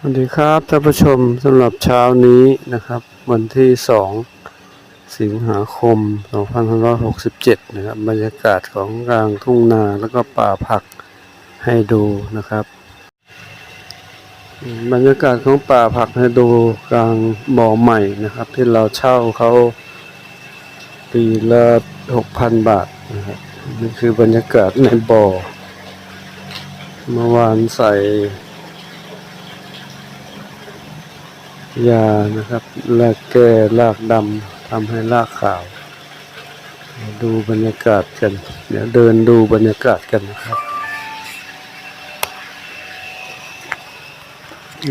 สวัสดีครับท่านผู้ชมสำหรับเช้านี้นะครับ วันที่สองสิงหาคม 2567 นะครับบรรยากาศของกลางทุ่งนาแล้วก็ป่าผักให้ดูนะครับ บรรยากาศของป่าผักให้ดูกลางบ่อใหม่นะครับ ที่เราเช่าเขาปีละ6,000 บาทนะครับนี่คือบรรยากาศในบ่อเมื่อวานใส่ ยานะครับแลกแก้รากดำทำให้รากขาว ดูบรรยากาศกัน เดี๋ยวเดินดูบรรยากาศกันนะครับ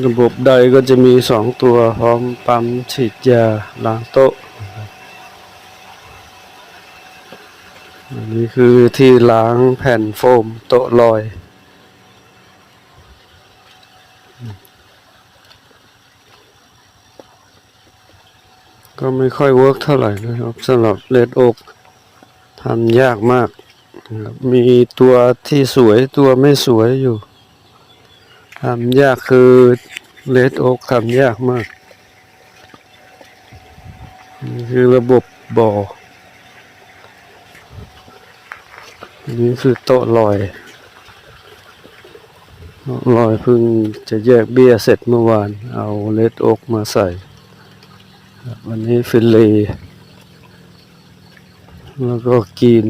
ระบบใดก็จะมีสองตัวพร้อมปั๊มฉีดยาล้างโต๊ะอันนี้คือที่ล้างแผ่นโฟมโต๊ะลอย ก็ไม่ค่อยเวิร์กเท่าไหร่นะครับสำหรับเลดอกทำยากมากมีตัวที่สวยตัวไม่สวยอยู่ทำยากคือเลดอกทำยากมากนี่คือระบบบ่ออันนี้คือโต๊ะลอยลอยเพิ่งจะแยกเบี้ยเสร็จเมื่อวาน เอาเลดอกมาใส่ วันนี้ฟิลเลแล้วก็กิน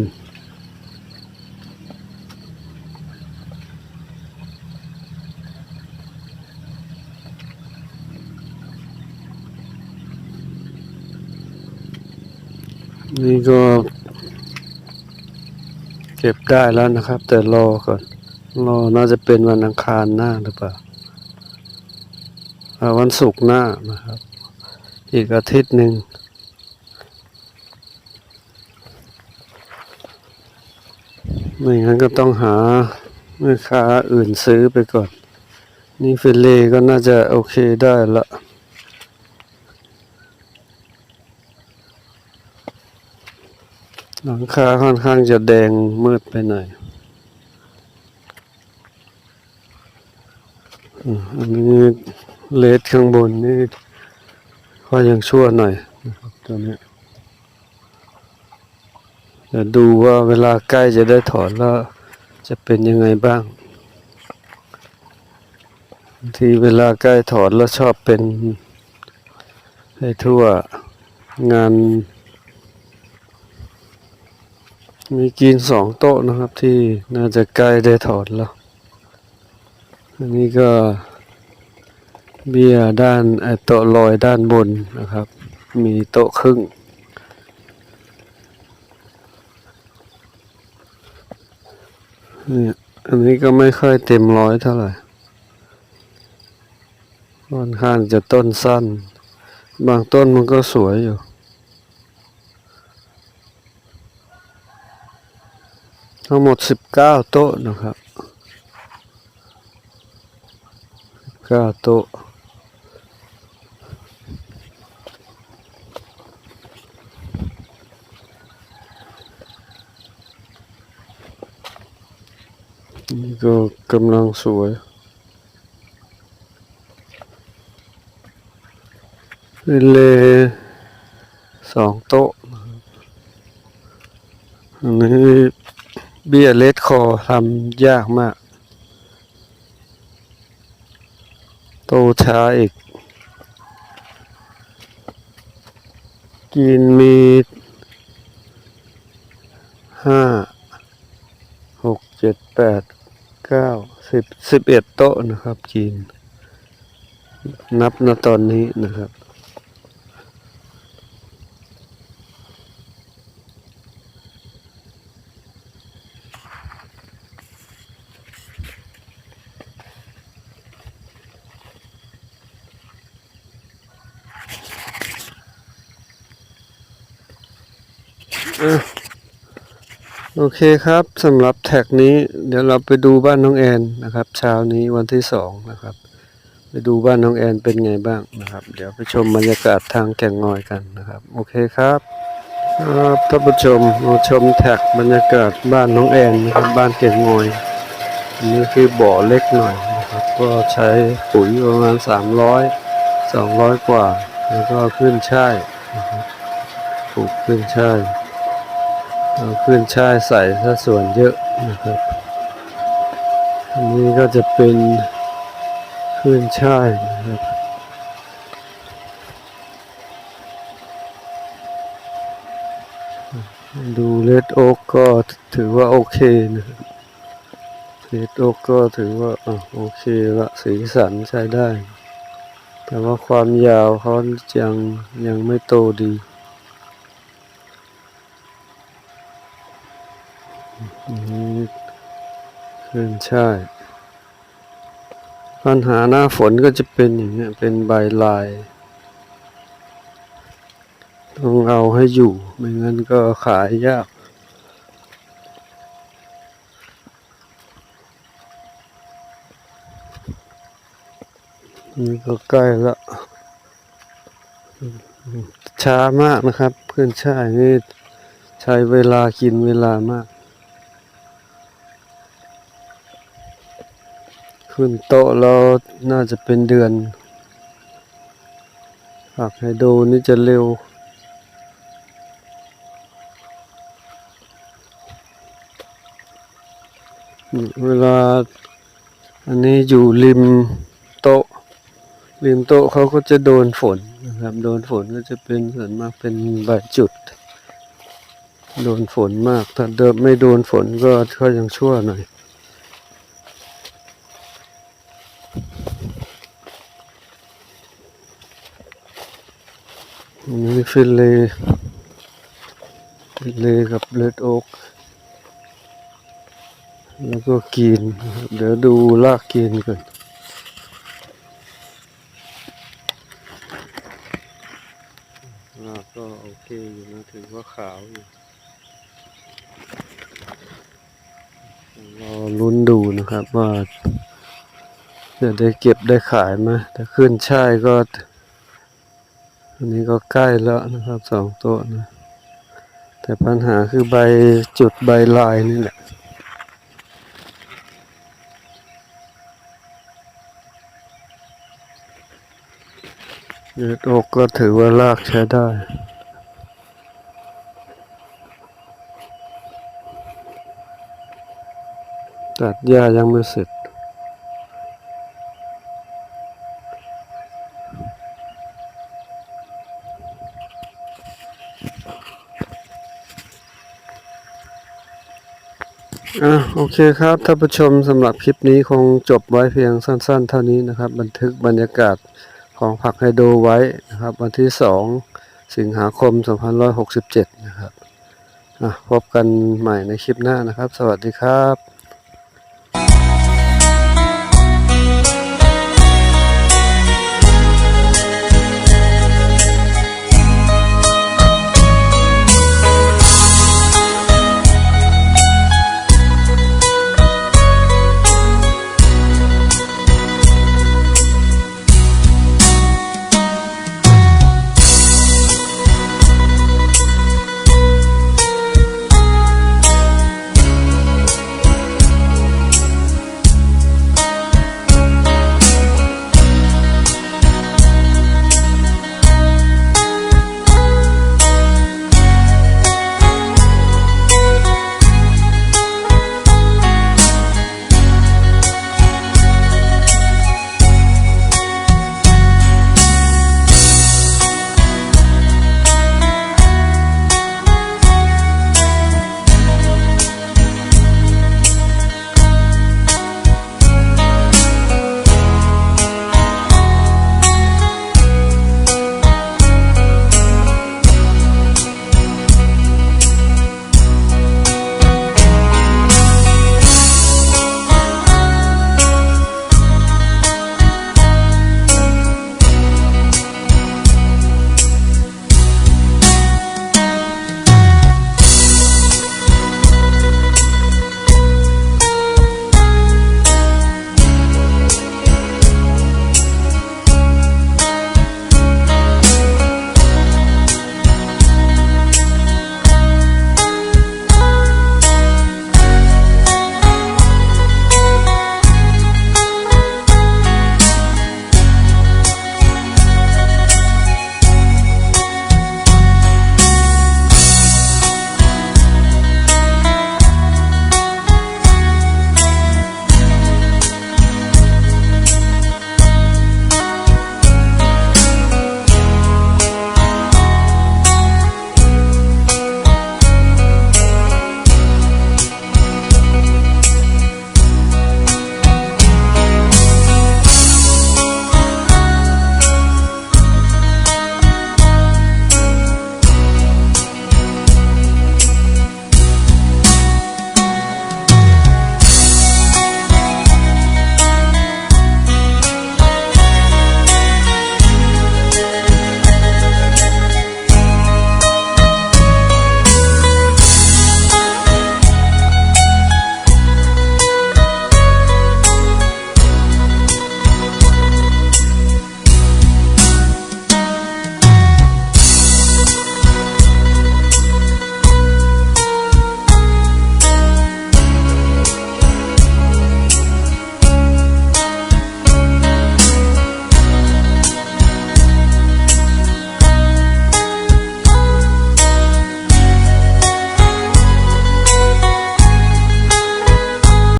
นี่ก็เก็บได้แล้วนะครับ แต่รอก่อนรอน่าจะเป็นวันอังคารหน้าหรือเปล่าวันศุกร์หน้านะครับ อีกอาทิตย์หนึ่งไม่งั้นก็ต้องหาแม่ค้าอื่นซื้อไปก่อน นี่ฟิลเล่ก็น่าจะโอเคได้ละหลังคาค่อนข้างจะแดงมืดไปหน่อยอันนี้เลสข้างบนนี่ ก็ยังชั่วหน่อยนะครับตัวนี้เดี๋ยวดูว่าเวลาใกล้จะได้ถอนแล้วจะเป็นยังไงบ้างบางทีเวลาใกล้ถอนแล้วชอบเป็นให้ทั่วงาน มีกินสองโต๊ะนะครับที่น่าจะใกล้ได้ถอนแล้ว อันนี้ก็ เบี้ยด้านโต๊ะลอยด้านบนนะครับ มีโต๊ะครึ่ง เนี่ยอันนี้ก็ไม่ค่อยเต็มร้อยเท่าไหร่ค่อนข้างจะต้นสั้น บางต้นมันก็สวยอยู่ทั้งหมดสิบเก้าโต๊ะนะครับเก้าโต๊ะ นี่ก็กำลังสวย เลสองโต๊ะอันนี้เบี้ยเลดคอทำยากมาก โตช้าอีก กินมีห้าหกเจ็ดแปด เก้าสิบสิบเอ็ดโต๊ะนะครับจีน นับณตอนนี้นะครับ โอเคครับสำหรับแท็กนี้เดี๋ยวเราไปดูบ้านน้องแอนนะครับเช้านี้วันที่สองนะครับ ไปดูบ้านน้องแอนเป็นไงบ้างนะครับ เดี๋ยวไปชมบรรยากาศทางแก่งงอยกันนะครับ โอเคครับครับท่านผู้ชมมาชมแท็กบรรยากาศบ้านน้องแอนนะครับบ้านแก่งงอยอันนี่คือบ่อเล็กหน่อยนะครับ ก็ใช้ปุ๋ยประมาณสามร้อยสองร้อยกว่า แล้วก็ขึ้นช่ายนะครับปลูกขึ้นช่าย เอาขึ้นช่ายใส่ถ้าส่วนเยอะนะครับอันนี้ก็จะเป็นขึ้นช่ายนะครับดูเลดโอ๊กก็ถือว่าโอเคนะครับเลดโอ๊กก็ถือว่าอโอเคละสีสันใช้ได้ แต่ว่าความยาวเขายังยังไม่โตดี ใช่ ปัญหาหน้าฝนก็จะเป็นอย่างเงี้ย เป็นใบลาย ต้องเอาให้อยู่ ไม่งั้นก็ขายยากนี่ก็ใกล้ละช้ามากนะครับ เพื่อนชายนี่ใช้เวลากินเวลามาก ขึ้นโต๊ะแล้วน่าจะเป็นเดือนผักไฮโดรนี่จะเร็ว เวลาอันนี้อยู่ริมโต๊ะริมโต๊ะเขาก็จะโดนฝนนะครับ โดนฝนก็จะเป็นส่วนมากเป็นใบจุด โดนฝนมาก ถ้าเดิมไม่โดนฝนก็ก็ยังชั่วหน่อย อันนี้ฟิลเลฟิลเลกับเลดโอ๊กแล้วก็กินนะครับเดี๋ยวดูลากกินก่อนลากก็โอเคอยู่นะถือว่าขาวอยู่รอลุ้นดูนะครับว่าจะได้เก็บได้ขายไหมถ้าขึ้นช่ายก็ อันนี้ก็ใกล้แล้วนะครับสองต๊ะนะ แต่ปัญหาคือใบจุดใบลายนี่แหละยืดอกก็ถือว่าลากใช้ได้ตัดหญ้ายังไม่เสร็จ อะโอเคครับท่านผู้ชมสำหรับคลิปนี้คงจบไว้เพียงสั้น ๆ เท่านี้นะครับ บันทึกบรรยากาศของผักไฮโดรไว้นะครับ วันที่ 2 สิงหาคม 2567 นะครับอะพบกันใหม่ในคลิปหน้านะครับ สวัสดีครับ